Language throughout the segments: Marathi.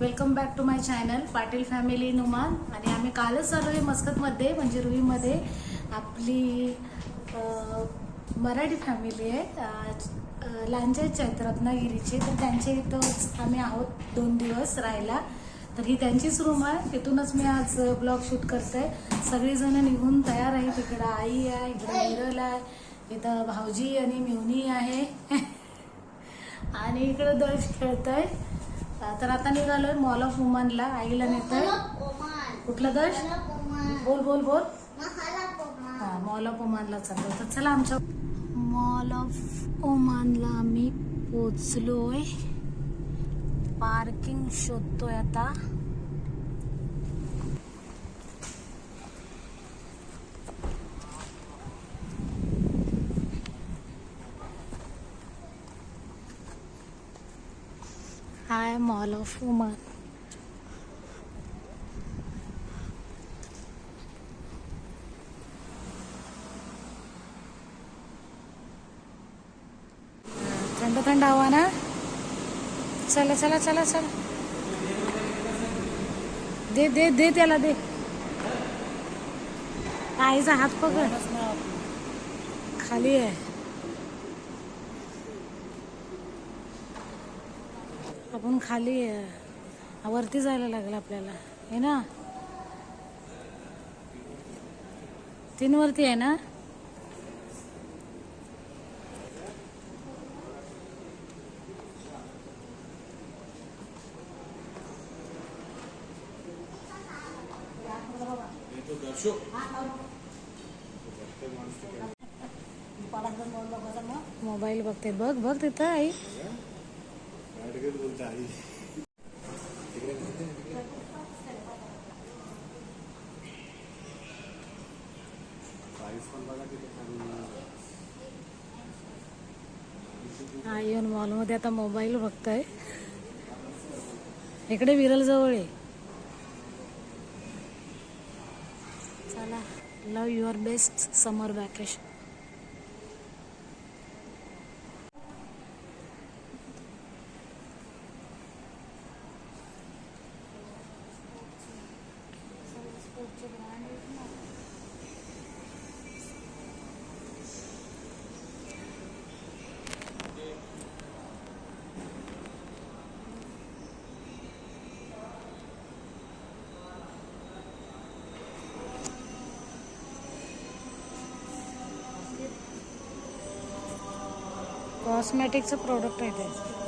Welcome back to my channel Patil family Numan. आणि आम्ही कालच आलो आहे मस्कतमध्ये म्हणजे रुईमध्ये आपली मराठी फॅमिली आहे. अ, आहेत रत्नागिरीचे. तर त्यांच्या इथंच आम्ही आहोत दोन दिवस राहायला. तर ही त्यांचीच रूम आहे. तिथूनच मी आज ब्लॉग शूट करते. सगळीजण निघून तयार आहे तिकडं आई आहे इकडं विरल आहे. इथं भाऊजी आणि मिवनी आहे. आणि इकडं दर्श खेळतोय. तर आता निघालोय मॉल ऑफ वुमनला आईला नेतोय. कुठलं दर्श? बोल बोल बोल. हा मॉल ऑफ ओमानला चाललो तर चला आमच्या मॉल ऑफ ओमानला आम्ही पोचलोय. पार्किंग शोधतोय आता. हाय मॉल ऑफ थंड थंड हवा ना चला चला चला चला दे दे दे त्याला दे. आईचा हात पकड. खाली आहे. आपण खाली वरती जायला लागलं आपल्याला. आहे ना? तीन वरती आहे ना? मोबाईल बघते. बघ बघ तिथं आई. हा येऊन मॉलमध्ये आता मोबाईल बघताय. इकडे विरल जवळ आहे चला love your best summer vacation कॉस्मॅटिकचं product आहे ते.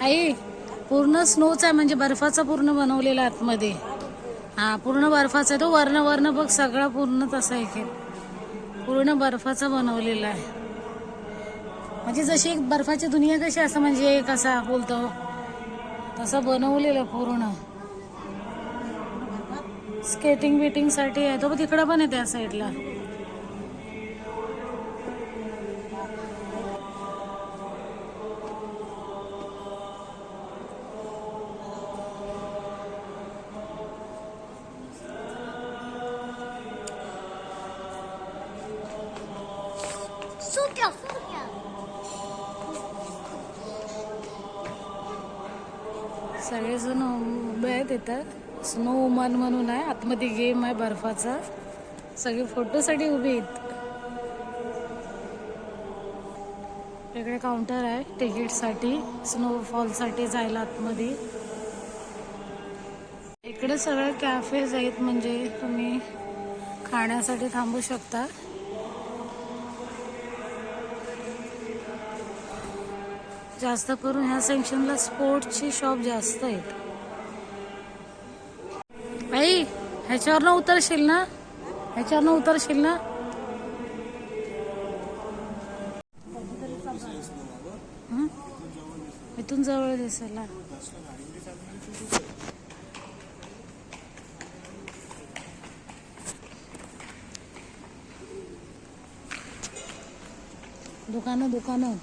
आई पूर्ण स्नोचा आहे म्हणजे बर्फाचा पूर्ण बनवलेला आतमध्ये. हा पूर्ण बर्फाचा आहे तो. वर्ण वर्ण बघ सगळा पूर्ण तसा आहे पूर्ण बर्फाचा बनवलेला आहे. म्हणजे जशी एक बर्फाची दुनिया कशी असं म्हणजे एक असा बोलतो. तसं बनवलेलं पूर्ण. स्केटिंग बिटिंगसाठी आहे. तो तिकडं पण आहे त्या साईडला सगळेजण उभे आहेत इथं. स्नो वुमन म्हणून आहे. आतमध्ये गेम आहे बर्फाचा. सगळे फोटोसाठी उभे आहेत. वेगळे काउंटर आहे. तिकीटसाठी स्नोफॉलसाठी जायला आतमध्ये. इकडे सगळे कॅफेज आहेत. म्हणजे तुम्ही खाण्यासाठी थांबू शकता. जास्त करून ह्या सेक्शनला स्पोर्ट्सची शॉप जास्त आहेत. आई ह्याच्यावरनं उतरशील ना? ह्याच्यावरनं उतरशील ना? इथून जवळ दिसेल ना. दुकानं दुकानं.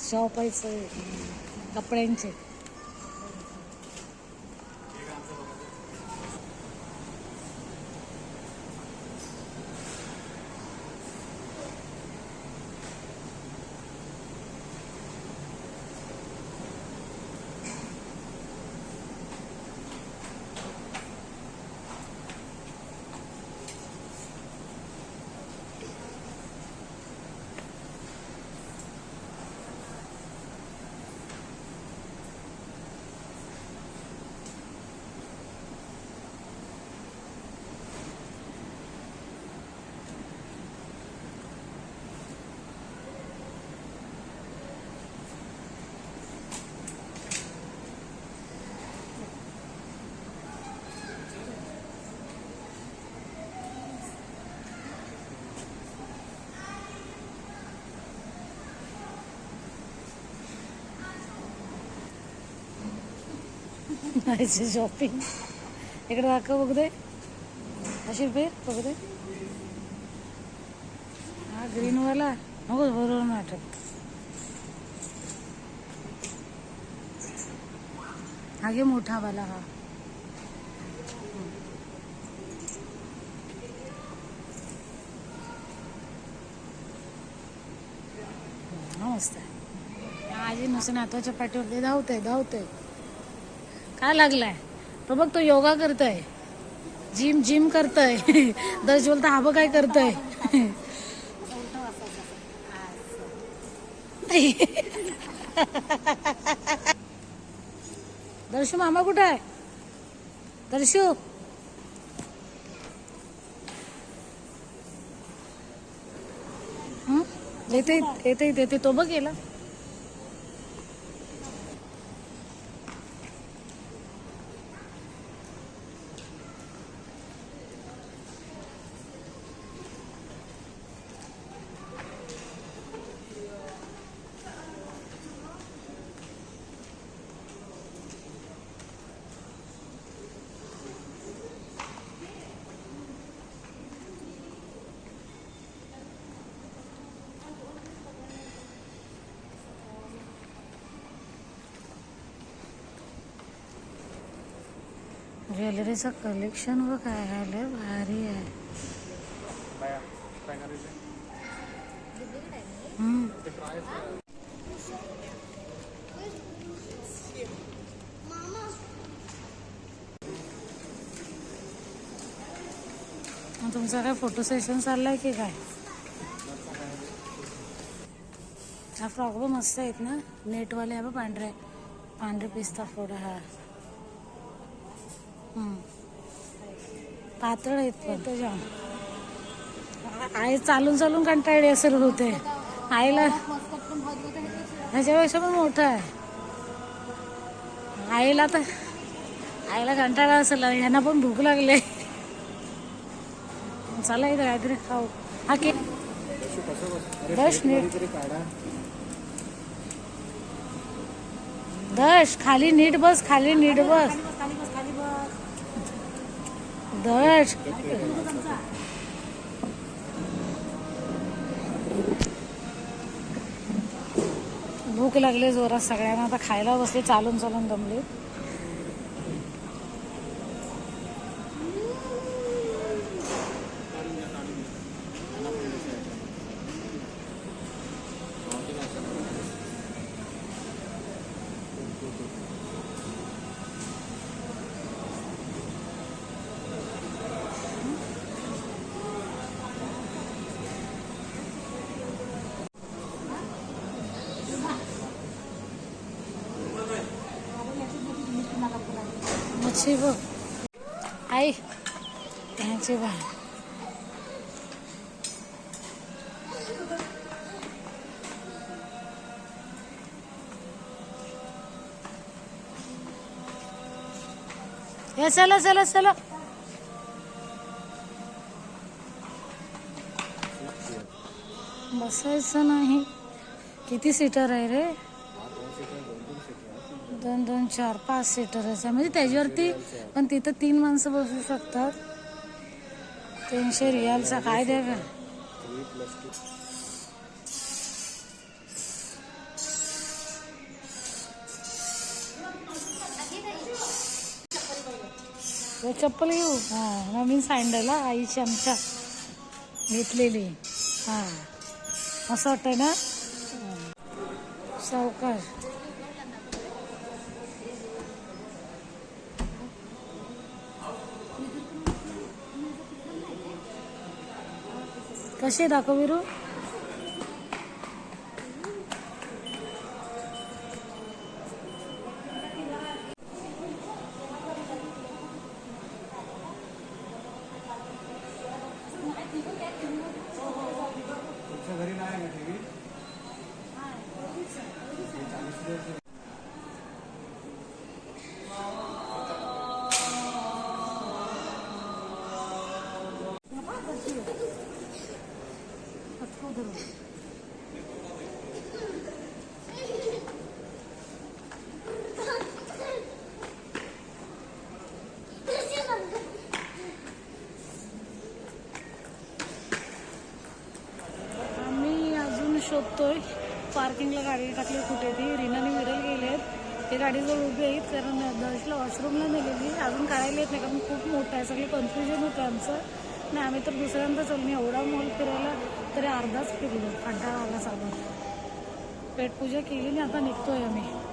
शॉप आहे सगळे कपड्यांचे जायचं शॉपिंग इकडे दाखव बघ दे. अशी रुपये बघ दे. हा ग्रीनवाला नको बरोबर नाटक. हा घे मोठावाला हा हा. मस्त आहे. आजी नुसतं नातवाच्या पाठीवरती धावतंय धावतंय. काय लागलाय. तो बघ तो योगा करतोय. जिम जिम करतोय. दर्श बोलता हा बघ काय करतोय. दर्शू मामा कुठं आहे? दर्शू. येते येते येते तो बघ गेला ज्वेलरीचं कलेक्शन व काय आलंय भारी आहे. हम्म. मग तुमचा काय फोटो सेशन चाललाय की काय? हा फ्रॉक पण मस्त आहेत ना? नेटवाले आहे पांढरे. पांढरे पिस्ता फोड हा. पातळ आहेत पण. आई चालून चालून कंटाळली असेल होते आईला ह्याच्यापेक्षा पण मोठं आहे. आईला तर आईला कंटाळा असेल. ह्यांना पण भूक लागली. चला इथं काहीतरी खाऊ. हा के. दश नीट. दश खाली नीट बस खाली नीट बस. दश भूक लागली जोरात सगळ्यांना. आता खायला बसले चालून चालून दमली. ह्याची बघ आई ह्याची बघ हे चला चला. बसायचं नाही. किती सीटर आहे रे? दोन दोन चार पाच सीटर आहे म्हणजे त्याच्यावरती पण तिथं तीन माणसं बसू शकतात. तीनशे रियालचा काय द्या का चप्पल घेऊ? हा नवीन सँडल हा आईची आमच्या घेतलेली. हा. असं वाटतं ना? सावकाश कसे दाखव विरू आम्ही अजून शोधतोय. पार्किंगला गाडी टाकली कुठे ती? रिनाने विरल गेले ते गाडीजवळ उभे आहेत कारण दर्शला वॉशरूमला नेलेली अजून काढायला येत नाही कारण खूप मोठं आहे. सगळं कन्फ्युजन होतं आमचं. नाही आम्ही तर दुसऱ्यांदा चालू मी एवढा मॉल फिरायला तरी अर्धाच फिरलो. अड्डा आला साधा. पेटपूजा केली आणि आता निघतोय आम्ही.